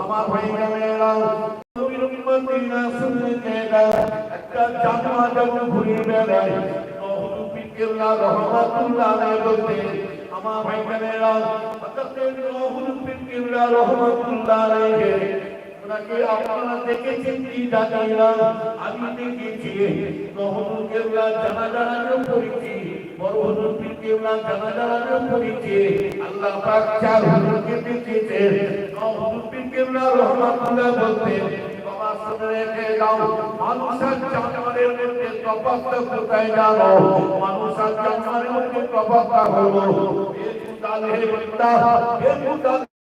আমার ভাইরা মেয়েরা নবীর উম্মতিরা শুনতে দেয় একটা জামা যেমন ঘুরে বেড়ায় নহরু পিকেল্লা রহমাতুল্লাহ আলাইহি বলতে আমার ভাইরা মেয়েরা হযরত নহরু পিকেল্লা রহমাতুল্লাহ আলাইহি ওনাকে আপনারা দেখেছেন কি না আমি দেখেছি। নহরু কেল্লা জানা জানানো করেছি বড় হজুর পীর কেল্লা জানা আল্লাহ পাক চার হুজুরকে দেখেছে নহরু পীর রহমাতুল্লাহ বলতে বাবা শুনে রেখে দাও, মানুষ আর জানোয়ারের মধ্যে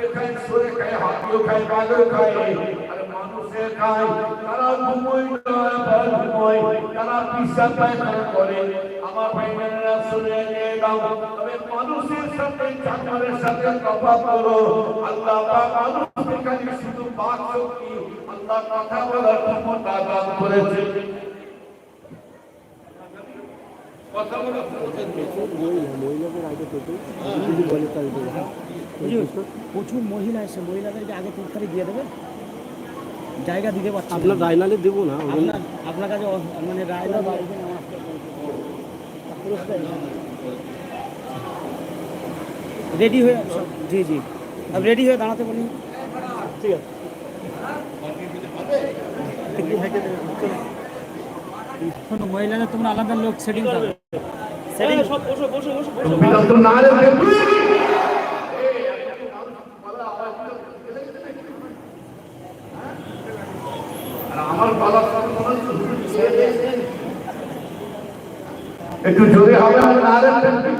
পুরে খায় সরে খায়, হাতিও খায় বাঘও খায়। আর মানুষে কথা বলার ক্ষমতা দান করেছে কথা বলার মহিলাদের আগে থেকে যদি বলে তাহলে দেবো হ্যাঁ হুজুর, প্রচুর মহিলা এসে মহিলাদেরকে আগে তিনখানি দিয়ে দেবে। জায়গা দিতে পারছি আপনার রায়নালে দেবো না আপনার আপনার কাছে অ- মানে রায় না রেডি হয়ে সব জি জি। अब রেডি হয়ে দাঁড়াতে বলুন। ঠিক আছে। শোনো মহিলাদের তোমরা আলাদা লোক সেটিং করো। না রে আমার বাবা একটু জোরে হবে না না রে না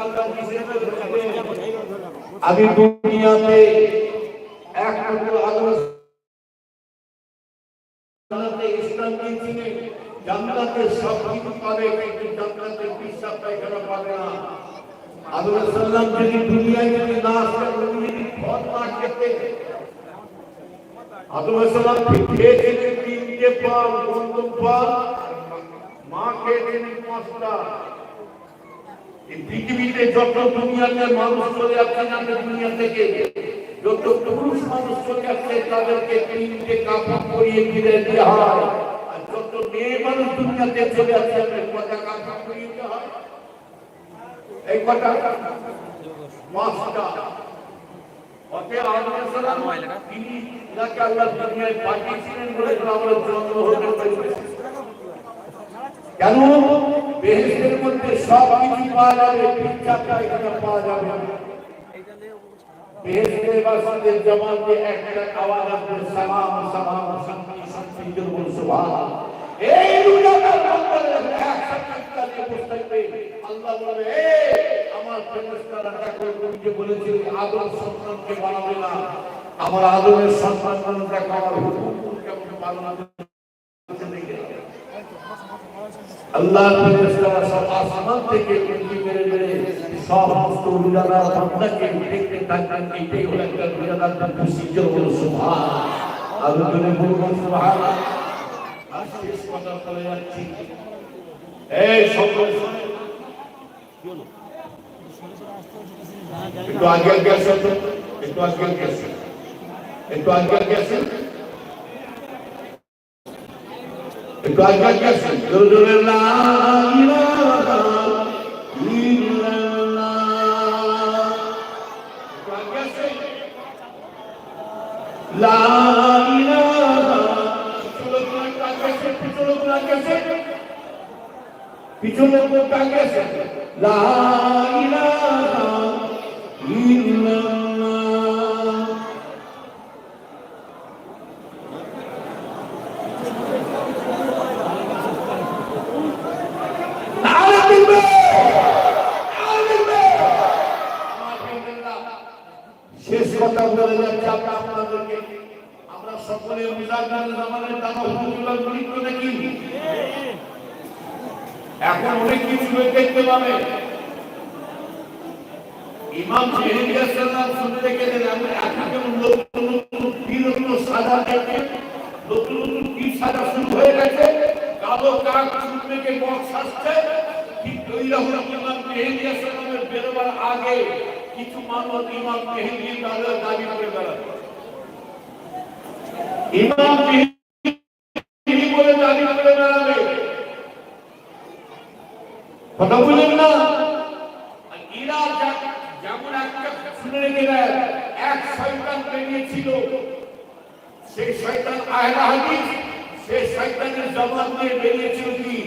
আমি দুনিয়াতে এক নম্বর আদম জান্নাতে ইসলাম দিয়েছিলে জান্নাতে মা খেয়েছিলেন পৃথিবীতে যত দুনিয়াতে মানুষ চলে যাচ্ছে আমাদের দুনিয়া থেকে যত পুরুষ মানুষ চলে যাচ্ছে তাদেরকে তিনটে কাপড় পরিয়ে ফিরে দেওয়া হয়। আর যত মেয়ে মানুষ দুনিয়াতে চলে যাচ্ছে তাদের কটা কাপড় পরিয়ে দেওয়া হয়? এই কটা? পাঁচটা। তিনি যাকে আল্লাহ দুনিয়ায় পাঠিয়েছিলেন বলে আমরা জন্ম হতে পেরেছি কেন? বেহেস্তের মধ্যে সব কিছু পাওয়া যাবে পিচ্ছাটা এখানে পাওয়া যাবে দিয়ে একটা আওয়াজ আসবে আল্লাহ বলবে আমার ফেরেশতারা দেখো যে আদম সন্তানকে বানাবে আমার আদমের সন্তান দেখো, আমার হুকুম করতে দেখে আল্লাহ আসমান থেকে উল্কি মেরে মেরে সমস্ত উজালার বান্দাকে দেখতে থাকতেন এটাই হলো একটা উজালার খুশি জোর সুবহান আর জনে বলুন সুবহানাল্লাহ। আর শেষ কথা বলে যাচ্ছি। এই সকল একটু আগে গেছে তো, একটু আগে আগে গেছে একটু আগে গেছে জোরে একটু আগে আগে গেছে পিছনে কোন পিছনে কোন গেছে ইলাহা ইল্লাল্লাহ শেষ কথা বলে যাচ্ছে আমরা আপনাদেরকে আমরা সকলে মুজাহিদ জামানের দাদা হুজুরুল্লাহ গরিব নাকি এখন অনেক কিছু দেখতে পাবে। ইমাম মেহেদি সাল্লাম শুনে রেখে দিলেন আমি এখন নতুন নতুন পীর নতুন সাজা দেখে নতুন নতুন পীর সাজা শুরু হয়ে গেছে। কালো কাক থেকে বক্স আসছে। ঠিক ওই রকম ইমাম মেহেদি সাল্লামের বেরোবার আগে কিছু মানুষ ইমাম মেহেদি দাবি করে বেড়াবে। ইমাম মেহেদি বলে দাবি করে বেড়াবে কথা বুঝলেন না? এরা যেমন একটা শুনে রেখে এক শয়তান বেরিয়েছিল সেই শয়তান আহলা হাদিস সেই শয়তানের জবাব দিয়ে বেরিয়েছিল কি?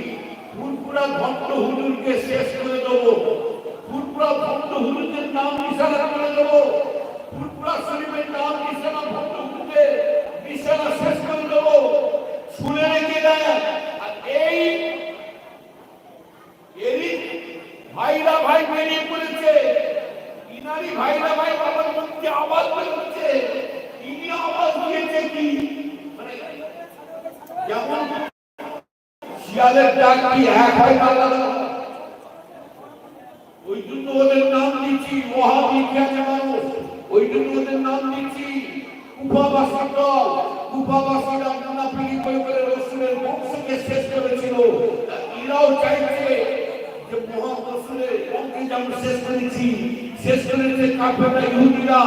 ফুরপুরা ভক্ত হুজুরকে শেষ করে দেবো। ফুরপুরা ভক্ত হুজুরদের নাম নিশানা করে দেবো। ফুরপুরা শরীফের নাম নিশানা ভক্ত হুজুরকে নিশানা শেষ করে দেবো শুনে রেখে দেয় আর এই এরই ভাইরা ভাই বেরিয়ে পড়েছে ইনারি ভাইরা ভাই বাবার মধ্যে আওয়াজ বেরোচ্ছে ইনি আওয়াজ দিয়েছে কি মানে যেমন শিয়ালের ডাক কি এক হয় না আলাদা হয়? ওই জন্য ওদের নাম দিচ্ছি মহাবিজ্ঞানী মানুষ ওই জন্য ওদের নাম দিচ্ছি কুফাবাসী দল কুফাবাসীরা মুনাফিকি করে করে রসুলের বংশকে শেষ করেছিল এরাও চাইছে যে মহান রসুলের বংশকে যেমন শেষ করেছি শেষ করেছে কাফেররা ইহুদিরা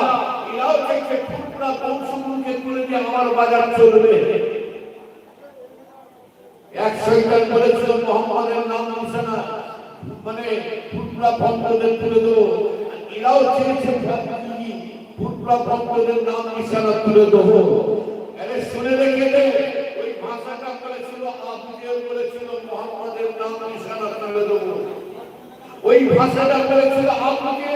এরাও চাইছে ফুটপুরা বংশগুলোকে তুলে দিয়ে আমার বাজার চলবে। এক শৈতান বলেছিল, মোহাম্মদের নাম নিশানা মানে ফুটলা ভক্তদের তুলে দেবো। এরাও চেয়েছে ভক্তি ভক্তদের নাম নিশানা তুলে দেবো। আরে শুনে রেখে দে, ওই ভাষাটা বলেছিল আবুজেও বলেছিল, মোহাম্মদের নাম নিশানা তুলে দেবো। ওই ভাষাটা বলেছিল আবুকে।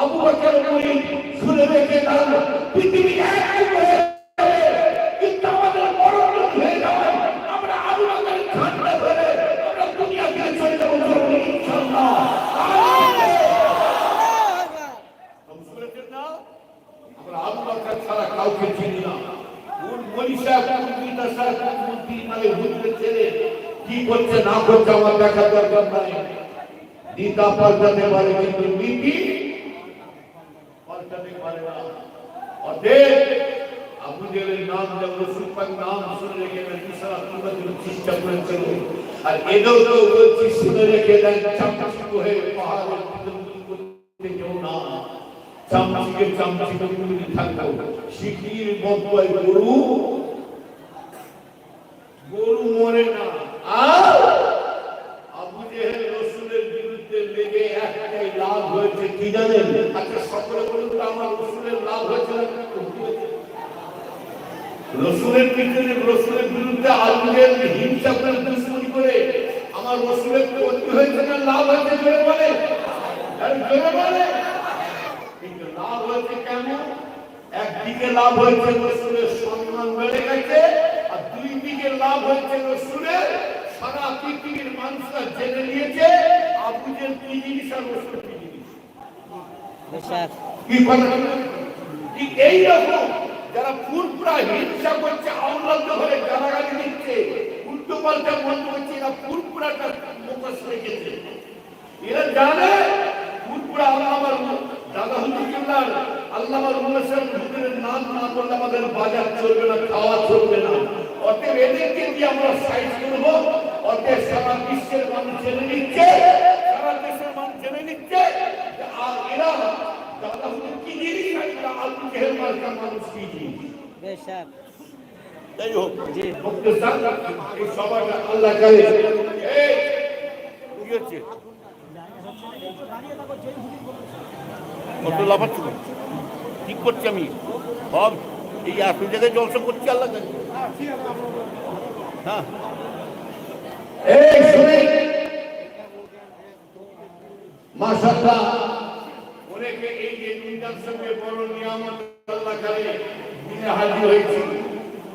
আবু বকর শুনে রেখে দাঁড়ানো পৃথিবী এক কাউকে চিনি না। কোন মনি সাহেব কোন পিতা সাহেব কোন মন্ত্রী মানে হুজুরের ছেলে, কি করছে না করছে আমার দেখার দরকার নাই। দিতা পাল্টাতে পারে, কিন্তু নীতি পাল্টাতে পারে না। অতএব আবু জেলের নাম যেমন রসুল পাক নাম শুনে রেখে দেন ইসরা তোমরা জন্য চেষ্টা করেছিল আর এদেরও তো বলছি, শুনে রেখে দেন চামচি হয়ে পাহাড়ের ভিতর করতে কেউ না চামচিকে চামচি করে থাকতো শিখির বদলায় গরু। গরু মরে না। আর আবু জেহেল রসুলের বিরুদ্ধে লেগে একটাই লাভ হয়েছে, কি জানেন? আচ্ছা সকলে বলুন তো আমার রসুলের লাভ হয়েছে না পিছনে রসুলের বিরুদ্ধে হিংসা করে দুশ্মনী করে, আমার রসুলের ক্ষতি হয়েছে না, লাভ হয়েছে জোরে বলে জোরে বলে লাভ হয়েছে কেন? একদিকে লাভ হয়েছে রসুলের সম্মান বেড়ে গেছে, আর দুই দিকে লাভ হয়েছে রসুলের সারা পৃথিবীর মানুষরা জেনে নিয়েছে আবুদের কি জিনিস আর রসুল কি জিনিস? কি কথা? ঠিক এই রকম? যারা পুরপুরা হিংসা করছে, আওলাদ ধরে গালাগালি দিচ্ছে, উল্টো পাল্টা মনে করছে এরা পুরপুরাটা মুখোশ রেখেছে। এরা জানে পুরপুরা আমার দাদা হুজুর আল্লাহ উল্লাসের হুজুরের নাম না করলে আমাদের বাজার চলবে না খাওয়া চলবে না। অতএব এদেরকে দিয়ে আমরা সাইজ করব। অতএব সারা বিশ্বের মানুষ জেনে নিচ্ছে সারা দেশের মানুষ জেনে নিচ্ছে আর এরা দাদা হুজুর কি জিনিস আর আলু জেহেল মানুষ কি জিনিস বেশ স্যার। যাই হোক জি। আল্লাহ করে এই কি হচ্ছে? কত লাফাচ্ছ কেন? ঠিক করছি আমি? সব এই এত জায়গায় জলসা করছি আল্লাহ। হ্যাঁ। এই মাশাআল্লাহ। অনেকে এই যে দুইটার সঙ্গে বড় নিয়ামত আল্লাহ করে দিনে হাজির হয়েছে।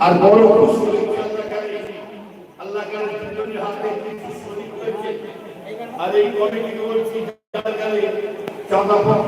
আর বড় খুশি। হয়েছে আল্লাহ করে আল্লাহ করে দুজনের হাতে শরীর হয়েছে? আর এই কমিটি বলছি চাঁদা পক্ষ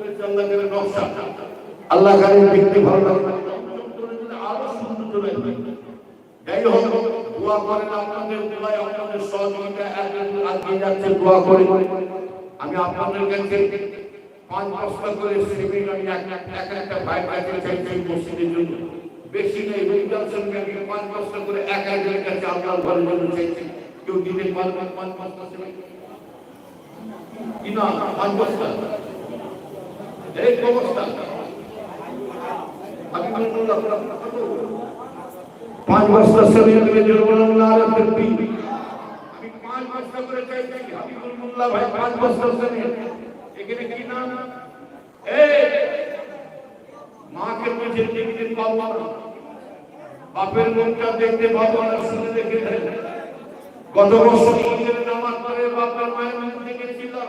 আল্লাহ কারি নকশা আল্লাহ কারি দেখতে ভালো লাগে আরও সুন্দর চলে যাই হোক, দোয়া করেন আপনাদের দোয়ায় আপনাদের সহযোগিতা একজন যাচ্ছে দোয়া করে। আমি আপনাদের পাঁচ বেশি নেই পাঁচ বস্তা করে এক একজনের কাছে আপনার কেউ দিতে পারবেন পাঁচ বস্তা সেমিন কি না, পাঁচ এই কত পাঁচ বস্তা শরীরের জন্য না রাখতে আমি পাঁচ বস্তা করে চাইছি হাবিবুল মোল্লা ভাই, পাঁচ বস্তা শরীর এখানে কি নাম? এই, মাকে বুঝে দেখতে পাবো না। বাপের মুখটা দেখতে পাবো না, শুনে দেখে। গত বছর নামাজ পড়ে বাপের মায়ের মুখ দেখেছিলাম।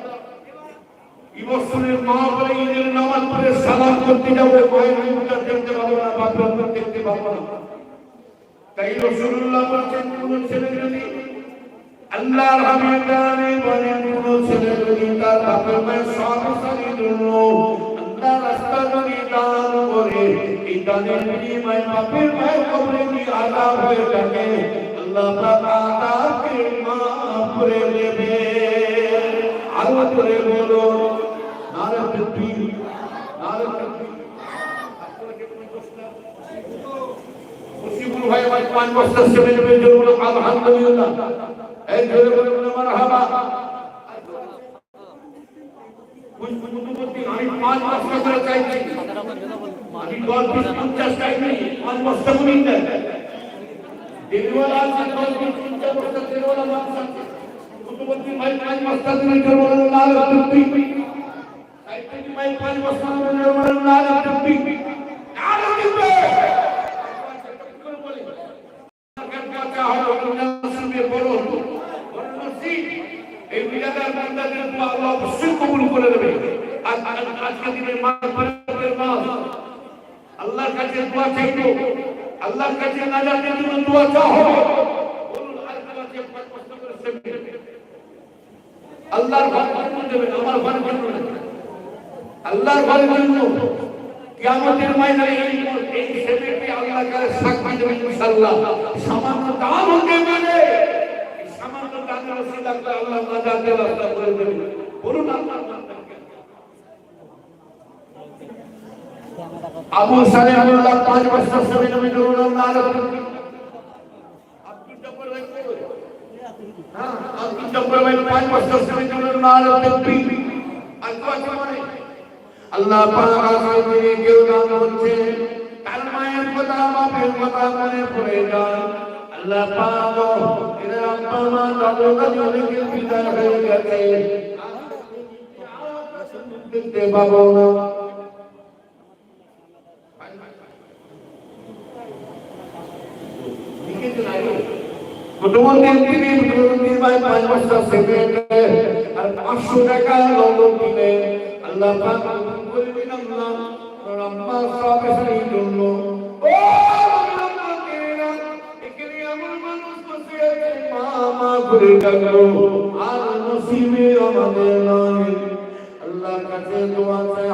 এই বছরের মা বলে ঈদের নামাজ পড়ে সালাম করতে যাব মায়ের মুখটা দেখতে পাবো না মুখ দেখতে পাবো না। তাই রসুল্লাহ বলছেন, কোন ছেলে যদি আল্লাহর হাবিবানি বলেন, কোন ছেলে যদি তার বাপের মায়ের সব জন্য আল্লাহ রাস্তা যদি দান করে, এই দানের বিনিময়ে বাপের মায়ের কবরে কি আদাব হয়ে থাকে, আল্লাহ পাক আদাবকে মাফ করে দেবে। আল্লাহ করে বলো নারে তকবীর নারে তকবীর আপনাকে কোন দোষটা মুসিবুল ভাই আমার পাঁচ বছর ছেলে মেয়ে জন্য আলহামদুলিল্লাহ এই ধরে বলে বলে মারহাবা কুছ কুছ কুছ আমি পাঁচ বছর করে চাইছি আমি দশ বিশ পঞ্চাশ চাইনি পাঁচ বছর করি না দেবীওয়ালা আছে দশ বিশ পঞ্চাশ বছর দেবীওয়ালা মানুষ আছে কুতুবুদ্দিন ভাই পাঁচ বছর দিনে জন্য বলে লাল টুপি সাইফুদ্দিন ভাই পাঁচ বছর দিনে বলে লাল টুপি আর টুপি এই বিলাদার বান্দাদের দোয়া আল্লাহ অবশ্যই কবুল করে দেবে আর আজকে দিনের মাস পরিবারের মাস আল্লাহ আল্লাহর কাছে দোয়া চাইবো আল্লাহর কাছে নাজাতের জন্য দোয়া চাও আল্লাহর ঘর জন্য দেবেন আমার ঘর জন্য। আল্লাহর ঘরের জন্য কিয়ামতের ময়দানে এই এই সেবেকে আল্লাহ কাছে সাক্ষী দেবেন ইনশাআল্লাহ সামান্য দান হতে পারে সামান্য দানের ওসিলা করে আল্লাহ নাজাতের রাস্তা করে দেবেন বলুন। আবু সালেমুল্লাহ পাঁচ বছর সময় নবী নূরুল্লাহ আব্দুল জব্বার কই? হ্যাঁ আব্দুল পাঁচ বছর আর কত মানে আল্লাহ পাক আসলে কেউ নাম হচ্ছে তার মায়ের কথা, বাপের কথা মনে পড়ে যায়। আল্লাহ পাক এর আব্বা মা দাদু দাদি অনেকের বিদায় হয়ে গেছে। দেখতে পাবো না। প্রথমদিন তিনি প্রথমদিন ভাই পাঁচ বছর সেকেন্ড আর পাঁচশো টাকা নগদ দিলেন আল্লাহ পাক বলবেন আল্লাহ। রম্মা সব সেই জন্য ও মা করে ডাকলো, আর নসিবে আমাদের নয়। আল্লাহর কাছে আল্লাহ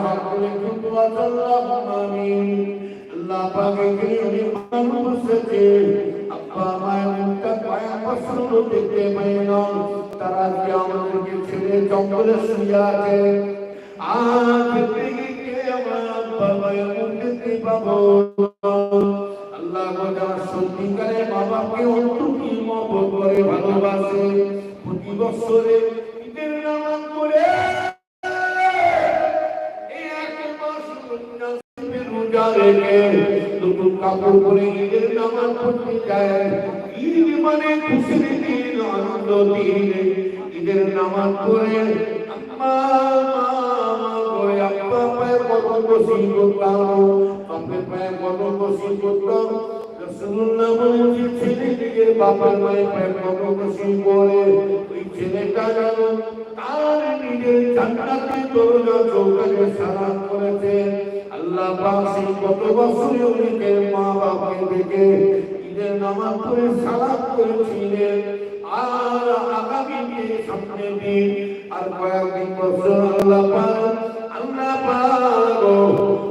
দেখতে পাই না তারা যে আমাদেরকে ছেড়ে জঙ্গলে শুয়ে আছে থেকে আমার মায়ের মুখ দেখতে পাবো। আল্লাহ যারা সত্যিকারে বাবাকে অন্তকি মহব্বত করে ভালোবাসে প্রতি বছরে ঈদের নামাজ রমজানের রোজা রেখে নতুন কাপড় পরে ঈদের নামাজ পড়তে যায়। ঈদ মানে খুশির দিন, আনন্দ দিন। ঈদের নামাজ পড়ে করে ওই ছেলেটা যেন তার নিজের জান্নাতের দরজা চৌকাকে সালাম করেছে। আল্লাহ পাক সেই কত বছরে উনিকে মা বাবাকে দেখে ঈদের নামাজ পড়ে সালাম করেছিলেন আর আগামী দিন সামনে দিন আর কয়েকদিন বছর আল্লাহ পাক আল্লাহ পাক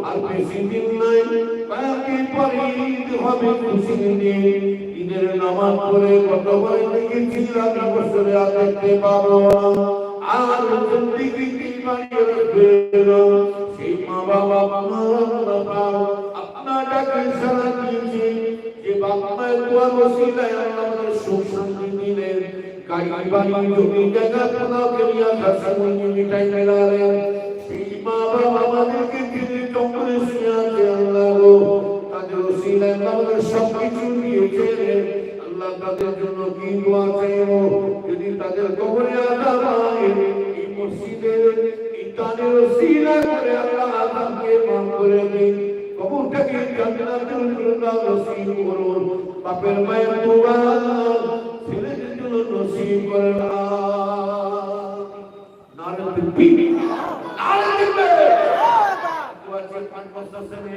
আর বেশি দিন নাই কয়েকদিন পরে ঈদ হবে খুশির দিন ঈদের নামাজ পড়ে দেখেছিলাম এই বছরে আর দেখতে পাবো না আর জিন্দিগি কি বানিয়ে রাখবে না। সেই মা বাবা মা বাবা আপনার ডাকে সারা দিয়েছে যে বাবা মায়ের দোয়া বসিলায় আমাদের সুখ শান্তি দিলেন গাড়ি আল্লাহ তাদের জন্য কি দোয়া চাইব? যদি তাদের কবরে আজাব হয়, এই মসজিদের ইটানের ওসিলা করে আল্লাহ আজাবকে মাফ করে দিন। কবরটাকে জান্নাতুল ফিরদাউস নসিব করুন। বাপের মায়ের দোয়া ছেলেদের জন্য নসিব করেন নারে দিবি নারে দিবে পাঁচ বছর ছেলে।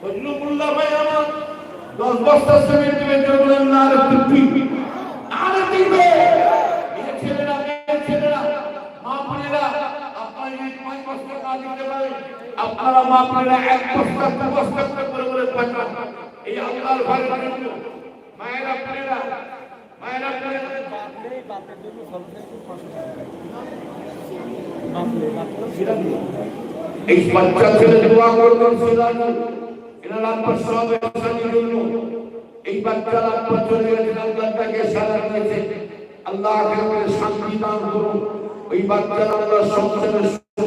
ফজলুল্লাহ ভাই আমার দশ বস্তা সিমেন্ট দিবে কেউ বলেন না, আরে দিবি আরে দিবে ছেলেরা ছেলেরা, মা বোনেরা, আপনারা এই পাঁচ বস্তা কাজ দিতে মা বোনেরা এক বস্তা বস্তা করে করে এই আল্লাহর ঘরের জন্য। মায়েরা বোনেরা মায়েরা বোনেরা। এই বাচ্চা ছেলে দোয়া করবেন সিরাজ এনার আব্বা সব ব্যবসায়ীর জন্য এই বাচ্চার আব্বা চলে গেছেন আল্লাহ তাকে সারা দিয়েছে আল্লাহ আখেরাতে শান্তি দান করুন ওই বাচ্চার আল্লাহ সংসারে সুখ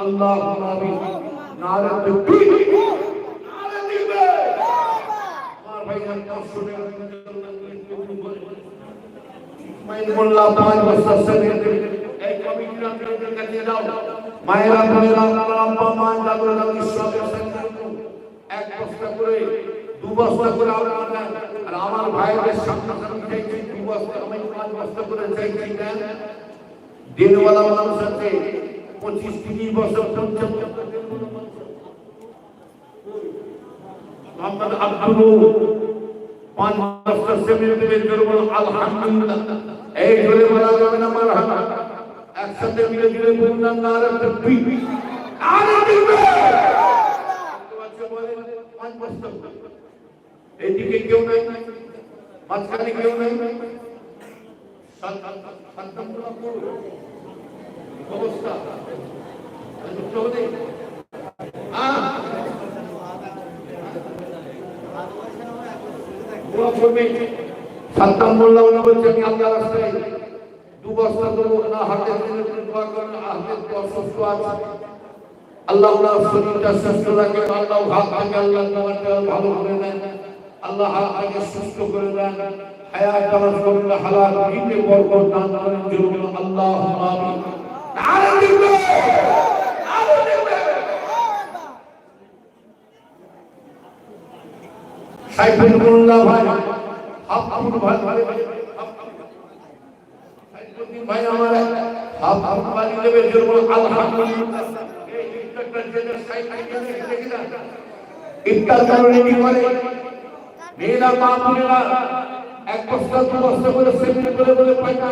আল্লাহ মায়েরা বোনেরা আব্বা মা দাদু দাদু সবের সঙ্গে এক বস্তা করে, দু বস্তা করে আপনারা দেন। আর আমার ভাইদের সামনে আমি চাইছি, দু বস্তা, আমি পাঁচ বস্তা করে চাইছি দেন দিনওয়ালা মানুষ পঁচিশ তিরিশ বছর পর্যন্ত মোহাম্মদ আব্দুল পাঁচ বছর সেমিনে দেবে জোরে বলো আলহামদুলিল্লাহ। এই জোরে বলা যাবে না, মারহাবা। একসাথে মিলে জুড়ে বলুন না তোমাকে বলে পাঁচ বছর। এদিকে কেউ নাই, মাঝখানে কেউ নাই। অবস্থা সাদ্দাম মোল্লা বলছে, আমি আল্লাহ রাস্তায় দু বছর দেবো হাতে হাতে অসুস্থ আছে। আল্লাহ শরীরটা আল্লাহ আল্লাহ ভালো করে দেন। আল্লাহ হাত সুস্থ করে দেন। হায়াত করুন, হালাল দিতে বরকত আল্লাহ আমিন। ভাই হাফুর ভাই ভাই। ভাই, আমার হাফুর ভাই দেবে জরুর আলহামদুলিল্লাহ এই ইন্টারনেট যেটা সাইট দেখি না করে? মেয়েরা, মা বোনেরা এক বস্তা, দু বস্তা করে সেমিন করে বলে পাইনা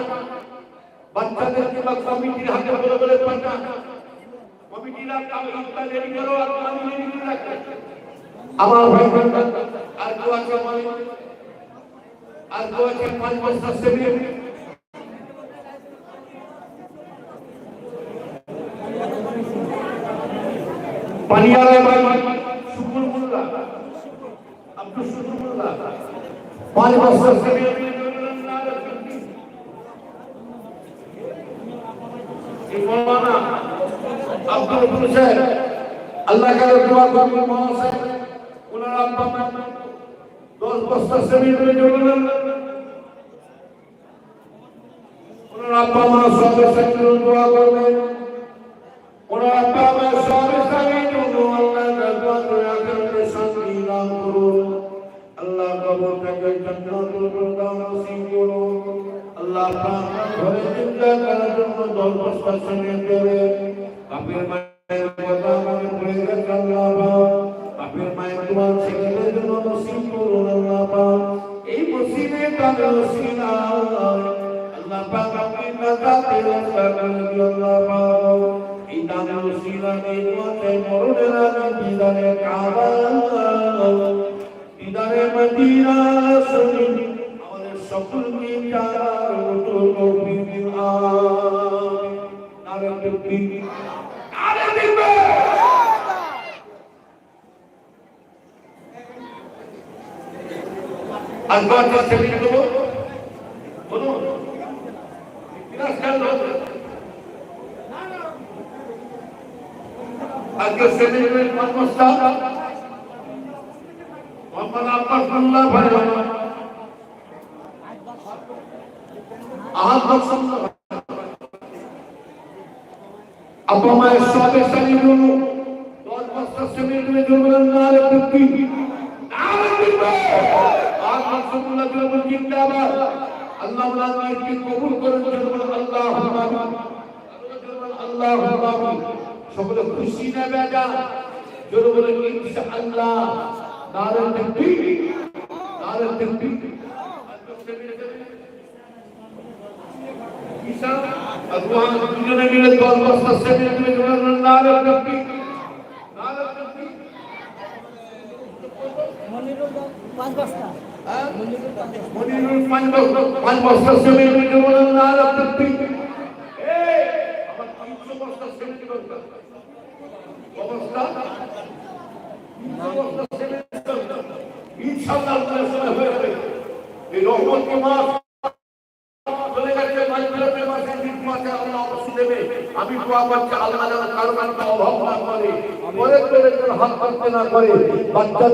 বাচ্চাদেরকে বা কমিটির হাতে বলে বলে পাইনা কমিটিরা কাম ইফতার রেডি করো, আর আমি রেডি করে আমার ভাই আর কেউ আছে আর কেউ আছে পাঁচ বস্তা সেমিন পানিয়ারে ভাই শুকুর মোল্লা আব্দুল শুকুর মোল্লা পাঁচ বছর আব্দুল হুসেন আল্লাহ কাছে দোয়া করবেন মহাশয় ওনার আব্বা মা সব ওনার আব্বা মা সব আজবার যে সেমিন দেবো। বলুন। বিরাজ খেয়াল হবে আজকে সেমিনের কর্মস্থা মোহাম্মদ আব্বাসুল্লাহ ভাই আহমদ সুন্দর আব্বা মায়ের সাথে সারি বলুন। দশ বছর সেমিনের জন্য নারে তকবীর নারে দিবে আহমদ সুন্দর জন্য জিন্দাবাদ আল্লাহ আল্লাহকে কবুল করেন জন্য আল্লাহ আল্লাহ আল্লাহ সকলে খুশি না বেজা জোরে বলে ইনশাআল্লাহ। নারে তাকবীর। নারে তাকবীর। ঈসা আল্লাহ, দুজনে মিলে নারে তাকবীর। পাঁচ বস্তা। পাঁচ বছর পাঁচ নারে তাকবীর এই আমার 300 বছর সেমিনে দরকার অবস্থা ইনশাআল্লাহ সময় হয়ে যাবে এই রহমতকে মাস চলে গেছে মাঝবিলতে মাসে আমি দোয়া করছি আল্লাহ যেন অভাব না করে করে হাত করতে না করে বাচ্চাদের